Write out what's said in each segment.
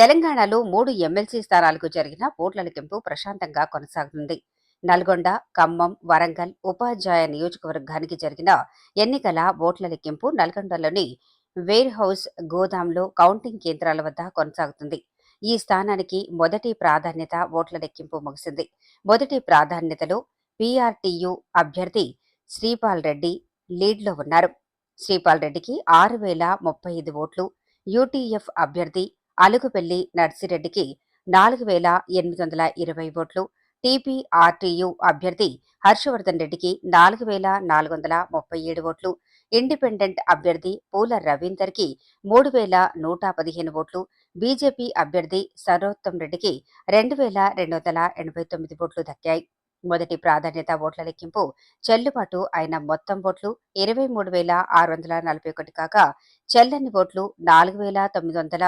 తెలంగాణలో మూడు ఎమ్మెల్సీ స్థానాలకు జరిగిన ఓట్ల లెక్కింపు ప్రశాంతంగా కొనసాగుతుంది. నల్గొండ ఖమ్మం వరంగల్ ఉపాధ్యాయ నియోజకవర్గానికి జరిగిన ఎన్నికల ఓట్ల లెక్కింపు నల్గొండలోని వేర్ హౌస్ గోదాంలో కౌంటింగ్ కేంద్రాల వద్ద కొనసాగుతుంది. ఈ స్థానానికి మొదటి ప్రాధాన్యత ఓట్ల లెక్కింపు ముగిసింది. మొదటి ప్రాధాన్యతలో పీఆర్టీయు అభ్యర్థి శ్రీపాల్ రెడ్డి లీడ్లో ఉన్నారు. శ్రీపాల్ రెడ్డికి ఆరు వేల ముప్పై ఐదు ఓట్లు యూటీఎఫ్ అభ్యర్థి అలుగుపెల్లి నర్సిరెడ్డికి నాలుగు వేల ఎనిమిది వందల ఇరవై ఓట్లు. టీపీఆర్టీయు అభ్యర్థి హర్షవర్ధన్ రెడ్డికి నాలుగు వేల నాలుగు వందల ముప్పై ఏడు ఓట్లు. ఇండిపెండెంట్ అభ్యర్థి పూల రవీందర్కి మూడు వేల నూట పదిహేను ఓట్లు. బీజేపీ అభ్యర్థి సరోత్తం రెడ్డికి రెండు వేల రెండు వందల ఎనభై తొమ్మిది ఓట్లు దక్కాయి. మొదటి ప్రాధాన్యత ఓట్ల లెక్కింపు చెల్లుబాటు అయిన మొత్తం ఓట్లు ఇరవై మూడు వేల ఆరు వందల నలభై ఒకటి కాగా చెల్లని ఓట్లు నాలుగు వేల తొమ్మిది వందల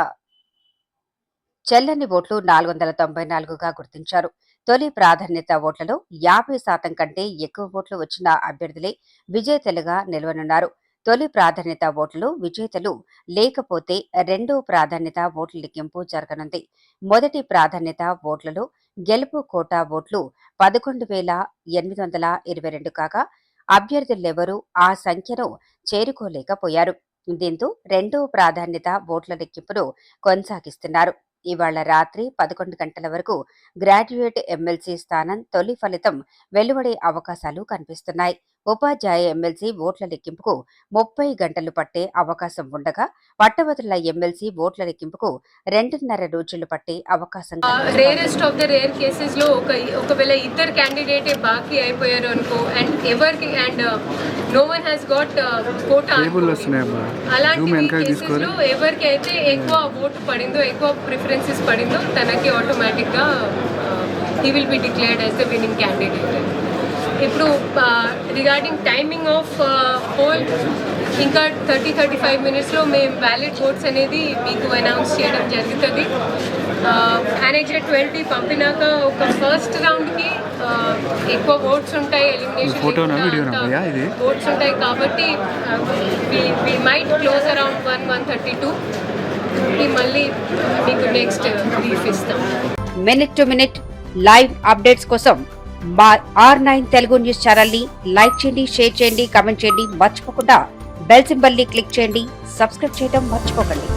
చెల్లని ఓట్లు నాలుగు వందల తొంభై నాలుగుగా గుర్తించారు. తొలి ప్రాధాన్యత ఓట్లలో యాభై శాతం కంటే ఎక్కువ ఓట్లు వచ్చిన అభ్యర్థులే విజేతలుగా నిలవనున్నారు. తొలి ప్రాధాన్యత ఓట్లు విజేతలు లేకపోతే రెండో ప్రాధాన్యత ఓట్ల లెక్కింపు జరగనుంది. మొదటి ప్రాధాన్యత ఓట్లలో గెలుపు కోటా ఓట్లు పదకొండు వేల ఎనిమిది వందల ఇరవై రెండు కాగా అభ్యర్థులెవరూ ఆ సంఖ్యను చేరుకోలేకపోయారు. దీంతో రెండో ప్రాధాన్యత ఓట్ల లెక్కింపును కొనసాగిస్తున్నారు. ఇవాళ రాత్రి పదకొండు గంటల వరకు గ్రాడ్యుయేట్ ఎమ్మెల్సీ స్థానం తొలి ఫలితం వెలువడే అవకాశాలు కనిపిస్తున్నాయి. ఉపాధ్యాయ ఎమ్మెల్సీ ఓట్ల లెక్కింపుకు ముప్పై గంటలు పట్టే అవకాశం ఉండగా పట్టభద్రుల ఎమ్మెల్సీ ఓట్ల లెక్కింపుకు రెండున్నర రోజులు పట్టే అవకాశం. రేరెస్ట్ ఆఫ్ ద రేర్ కేసెస్లో ఒక ఒకవేళ ఇద్దరు క్యాండిడేటే బాకీ అయిపోయారు అనుకో అండ్ ఎవరికి and no one has got quota అలాంటి కేసెస్లో ఎవరికి అయితే ఎక్కువ ఓటు పడిందో ఎక్కువ ప్రిఫరెన్సెస్ పడిందో తనకి ఆటోమేటిక్గా he will be declared as the winning candidate ఇప్పుడు రిగార్డింగ్ టైమింగ్ ఆఫ్ పోల్ ఇంకా థర్టీ థర్టీ ఫైవ్ మినిట్స్లో మేము వ్యాలిడ్ ఓట్స్ అనేది మీకు అనౌన్స్ చేయడం జరుగుతుంది. మేనేజర్ ట్వంటీ పంపినాక ఒక ఫస్ట్ రౌండ్కి ఎక్కువ ఓట్స్ ఉంటాయి ఎలిమినేషన్ ఫోటోనా, వీడియోనా భయ్యా ఇది? ఓట్స్ ఉంటాయి కాబట్టి we might close around one one thirty two మళ్ళీ మీకు నెక్స్ట్ బ్రీఫ్ ఇస్తాం. Minute to minute live updates కోసం మా ఆర్ నైన్ తెలుగు న్యూస్ ఛానల్ని లైక్ చేయండి షేర్ చేయండి కామెంట్ చేయండి. మర్చిపోకుండా బెల్ సింబల్ని క్లిక్ చేయండి. సబ్స్క్రైబ్ చేయడం మర్చిపోకండి.